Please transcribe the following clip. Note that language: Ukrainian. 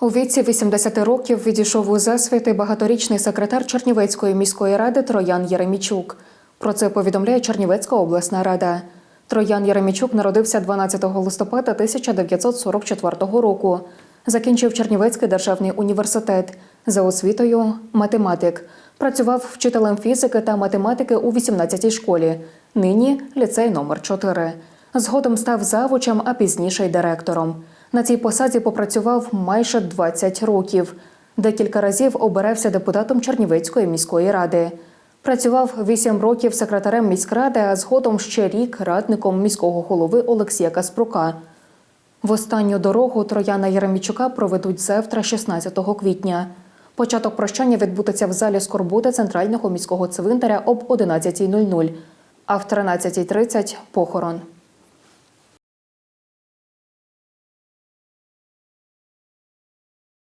У віці 80 років відійшов у засвіти багаторічний секретар Чернівецької міської ради Троян Єремічук. Про це повідомляє Чернівецька обласна рада. Троян Єремічук народився 12 листопада 1944 року. Закінчив Чернівецький державний університет за освітою математик. Працював вчителем фізики та математики у 18-й школі. Нині ліцей номер 4 Згодом став завучем, а пізніше й директором. На цій посаді попрацював майже 20 років. Декілька разів обирався депутатом Чернівецької міської ради. Працював 8 років секретарем міськради, а згодом ще рік радником міського голови Олексія Каспрука. В останню дорогу Трояна Єремічука проведуть завтра, 16 квітня. Початок прощання відбудеться в залі Скорбути центрального міського цвинтаря об 11.00, а в 13.30 – похорон.